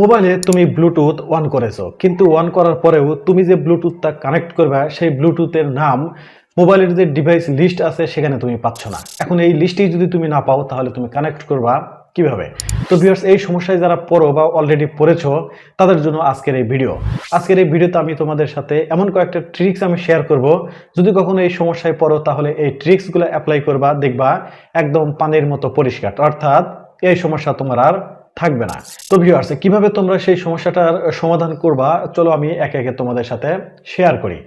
মোবাইলে তুমি Bluetooth on করেছ, কিন্তু অন করার পরেও তুমি যে ব্লুটুথটা কানেক্ট করবে, সেই ব্লুটুথের নাম মোবাইলের যে ডিভাইস লিস্ট আছে, সেখানে তুমি পাচ্ছ না। এখন এই লিস্টেই যদি তুমি না পাও, তাহলে তুমি কানেক্ট করবা কীভাবে? তো ভিউয়ার্স এই সমস্যায় যারা পড়ো বা অলরেডি পড়েছো, তাদের জন্য আজকের এই ভিডিও আজকের এই ভিডিওতে আমি তোমাদের সাথে এমন কয়েকটা ট্রিক্স আমি শেয়ার করব। যদি কখনো এই সমস্যায় পড়ো, তাহলে এই ট্রিক্সগুলো অ্যাপ্লাই করবা, দেখবা একদম পানির মতো পরিষ্কার। অর্থাৎ এই সমস্যা তোমার আর থাকবে না। তো ভিউয়ার্স কীভাবে তোমরা সেই সমস্যাটার সমাধান করবা, চলো আমি একে একে তোমাদের সাথে শেয়ার করি।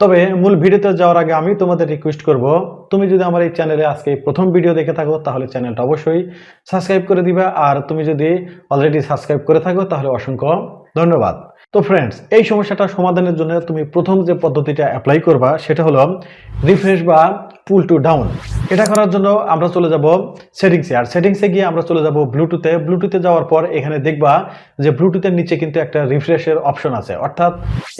তবে মূল ভিডিওতে যাওয়ার আগে আমি তোমাদের রিকোয়েস্ট করব, তুমি যদি আমার এই চ্যানেলে আজকে প্রথম ভিডিও দেখে থাকো, তাহলে চ্যানেলটা অবশ্যই সাবস্ক্রাইব করে দিবা। আর তুমি যদি অলরেডি সাবস্ক্রাইব করে থাকো, তাহলে অসংখ্য ধন্যবাদ। তো ফ্রেন্ডস এই সমস্যাটা সমাধানের জন্য তুমি প্রথম যে পদ্ধতিটা অ্যাপ্লাই করবা, সেটা হলো রিফ্রেশ বা পুল টু ডাউন এটা করার জন্য আমরা চলে যাব সেটিংসে আর সেটিংসে গিয়ে আমরা চলে যাব ব্লুটুথে ব্লুটুথে যাওয়ার পর এখানে দেখবা যে ব্লুটুথের নিচে কিন্তু একটা রিফ্রেশের অপশন আছে। অর্থাৎ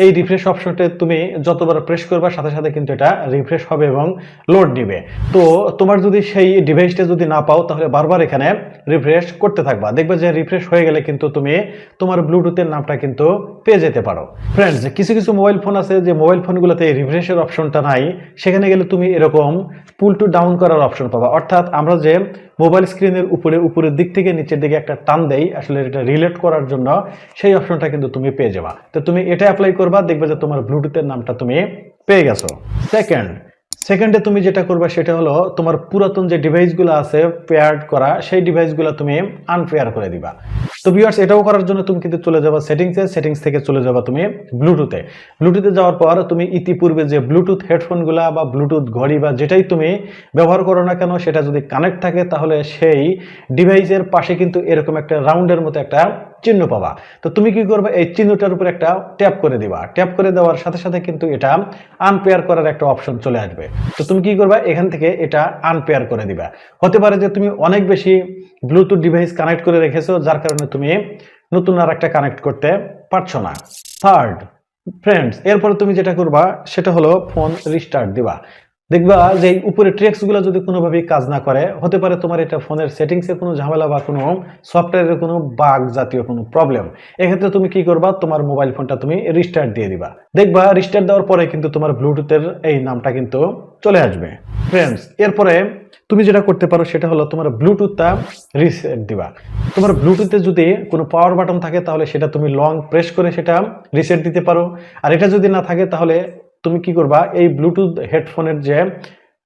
এই রিফ্রেশ অপশনটা তুমি যতবার প্রেস করবা, সাথে সাথে কিন্তু এটা রিফ্রেশ হবে এবং লোড নিবে। তো তোমার যদি সেই ডিভাইসটা যদি না পাও, তাহলে বারবার এখানে রিফ্রেশ করতে থাকবা। দেখবে যে রিফ্রেশ হয়ে গেলে কিন্তু তুমি তোমার ব্লুটুথের নামটা কিন্তু পেয়ে যেতে পারো। ফ্রেন্ডস কিছু কিছু মোবাইল ফোন আছে যে মোবাইল ফোনগুলোতে রিফ্রেশের অপশনটা নাই। সেখানে গেলে তুমি এরকম পুল টু ডাউন করার অপশন পাবা। অর্থাৎ আমরা যে মোবাইল স্ক্রিনের উপরে, উপরের দিক থেকে নিচের দিকে একটা টান দেই, আসলে এটা রিলেট করার জন্য সেই অপশনটা কিন্তু তুমি পেয়ে যাবা। তো তুমি এটা অ্যাপ্লাই করবা, দেখবে যে তোমার ব্লুটুথের নামটা তুমি পেয়ে গেছো। সেকেন্ড সেকেন্ডে তুমি যেটা করবে সেটা হলো তোমার পুরাতন যে ডিভাইসগুলো আছে পেয়ার্ড করা, সেই ডিভাইসগুলো তুমি আনপেয়ার করে দিবা। তো ভিউয়ার্স এটাও করার জন্য তুমি কিন্তু চলে যাবা সেটিংসে সেটিংস থেকে চলে যাবা তুমি ব্লুটুথে ব্লুটুথে যাওয়ার পর তুমি ইতিপূর্বে যে ব্লুটুথ হেডফোনগুলা বা ব্লুটুথ ঘড়ি বা যেটাই তুমি ব্যবহার করো না কেন, সেটা যদি কানেক্ট থাকে, তাহলে সেই ডিভাইসের পাশে কিন্তু এরকম একটা রাউন্ডের মতো একটা চিহ্ন পাবা। তো তুমি কি করবে? এই চিহ্নটার উপর একটা ট্যাপ করে দিবা। ট্যাপ করে দেওয়ার সাথে সাথে কিন্তু এটা আনপেয়ার করার একটা অপশন চলে আসবে। তো তুমি কি করবা? এখান থেকে এটা আনপেয়ার করে দিবা। হতে পারে যে তুমি অনেক বেশি ব্লুটুথ ডিভাইস কানেক্ট করে রেখেছো, যার কারণে তুমি নতুন আর একটা কানেক্ট করতে পারছ না। থার্ড ফ্রেন্ডস এরপরে তুমি যেটা করবা, সেটা হলো ফোন রিস্টার্ট দিবা। দেখবা যে উপরে ট্রেক্সগুলো যদি কোনোভাবেই কাজ না করে, হতে পারে তোমার এটা ফোনের সেটিংসে কোনো ঝামেলা বা কোনো সফটওয়্যারের কোনো বাগ জাতীয় কোনো প্রবলেম এক্ষেত্রে তুমি কি করবা? তোমার মোবাইল ফোনটা তুমি রিস্টার্ট দিয়ে দিবা। দেখবা রিস্টার্ট দেওয়ার পরে কিন্তু তোমার ব্লুটুথের এই নামটা কিন্তু চলে আসবে। ফ্রেন্ডস এরপরে তুমি যেটা করতে পারো সেটা হলো তোমার ব্লুটুথটা রিসেট দিবা। তোমার ব্লুটুথে যদি কোনো পাওয়ার বাটন থাকে তাহলে সেটা তুমি লং প্রেস করে সেটা রিসেট দিতে পারো। আর এটা যদি না থাকে তাহলে তুমি কি করবা? এই ব্লুটুথ হেডফোনের যে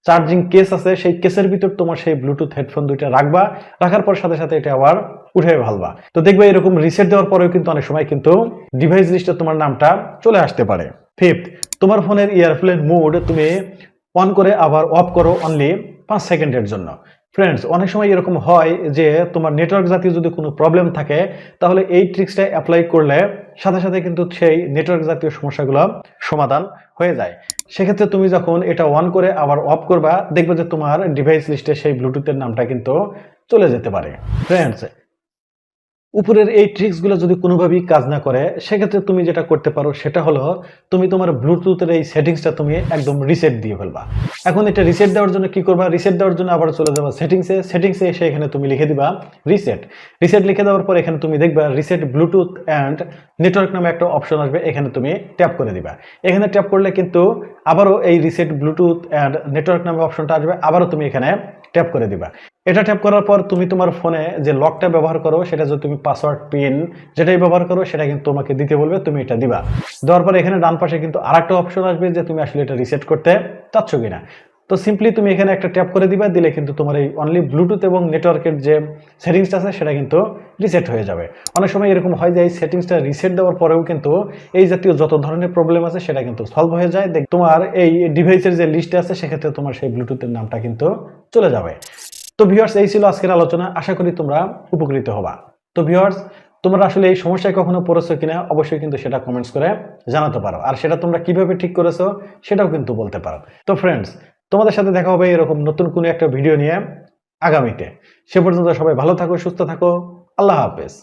চার্জিং কেস আছে, সেই কেসের ভিতর তোমার সেই ব্লুটুথ হেডফোন দুইটা রাখবা, রাখার পর সাথে সাথে এটা আবার উঠে ভালবা তো দেখবে এরকম রিসেট দেওয়ার পরেও কিন্তু অনেক সময় কিন্তু ডিভাইস লিস্টে তোমার নামটা চলে আসতে পারে। ফিফথ তোমার ফোনের ইয়ারফোনের মুড তুমি অন করে আবার অফ করো অনলি পাঁচ সেকেন্ডের জন্য। ফ্রেন্ডস অনেক সময় এরকম হয় যে তোমার নেটওয়ার্ক জাতীয় যদি কোনো প্রবলেম থাকে, তাহলে এই ট্রিক্সটা অ্যাপ্লাই করলে সাথে সাথে কিন্তু সেই নেটওয়ার্ক জাতীয় সমস্যাগুলো সমাধান হয়ে যায়। সেক্ষেত্রে তুমি যখন এটা অন করে আবার অফ করবা, দেখবে যে তোমার ডিভাইস লিস্টে সেই ব্লুটুথের নামটা কিন্তু চলে যেতে পারে। ফ্রেন্ডস উপরের এই ট্রিক্সগুলো যদি কোনোভাবেই কাজ না করে, সেক্ষেত্রে তুমি যেটা করতে পারো সেটা হলো, তুমি তোমার ব্লুটুথের এই সেটিংসটা তুমি একদম রিসেট দিয়ে ফেলবা। এখন এটা রিসেট দেওয়ার জন্য কি করবা? রিসেট দেওয়ার জন্য আবার চলে যাবা সেটিংসে সেটিংসে এসে এখানে তুমি লিখে দিবা রিসেট রিসেট লিখে দেওয়ার পর এখানে তুমি দেখবা রিসেট ব্লুটুথ অ্যান্ড নেটওয়ার্ক নামে একটা অপশন আসবে, এখানে তুমি ট্যাপ করে দিবা। এখানে ট্যাপ করলে কিন্তু আবারও এই রিসেট ব্লুটুথ অ্যান্ড নেটওয়ার্ক নামে অপশনটা আসবে, আবারও তুমি এখানে ট্যাপ করে দিবা। এটা ট্যাপ করার পর তুমি তোমার ফোনে যে লকটা ব্যবহার করো, সেটা যদি তুমি পাসওয়ার্ড পিন যেটাই ব্যবহার করো, সেটা কিন্তু তোমাকে দিতে বলবে, তুমি এটা দিবা। দেওয়ার পর এখানে ডান পাশে কিন্তু আরেকটা অপশন আসবে যে তুমি আসলে এটা রিসেট করতে চাচ্ছ কিনা। তো সিম্পলি তুমি এখানে একটা ট্যাপ করে দিবা, দিলে কিন্তু তোমার এই অনলি ব্লুটুথ এবং নেটওয়ার্কের যে সেটিংসটা আছে, সেটা কিন্তু রিসেট হয়ে যাবে। অনেক সময় এরকম হয় যে এই সেটিংসটা রিসেট দেওয়ার পরেও কিন্তু এই জাতীয় যত ধরনের প্রবলেম আছে, সেটা কিন্তু সলভ হয়ে যায়। দেখ, তোমার এই ডিভাইসের যে লিস্টে আছে, সেক্ষেত্রে তোমার সেই ব্লুটুথের নামটা কিন্তু চলে যাবে। তো ভিউয়ার্স এই ছিল আজকের আলোচনা। আশা করি তোমরা উপকৃত হবা। তো ভিউয়ার্স তোমরা আসলে এই সমস্যায় কখনো পড়েছো কিনা, অবশ্যই কিন্তু সেটা কমেন্টস করে জানাতে পারো। আর সেটা তোমরা কীভাবে ঠিক করেছ, সেটাও কিন্তু বলতে পারো। তো ফ্রেন্ডস তোমাদের সাথে দেখা হবে এরকম নতুন কোনো একটা ভিডিও নিয়ে আগামীতে। সে পর্যন্ত সবাই ভালো থাকো, সুস্থ থাকো। আল্লাহ হাফেজ।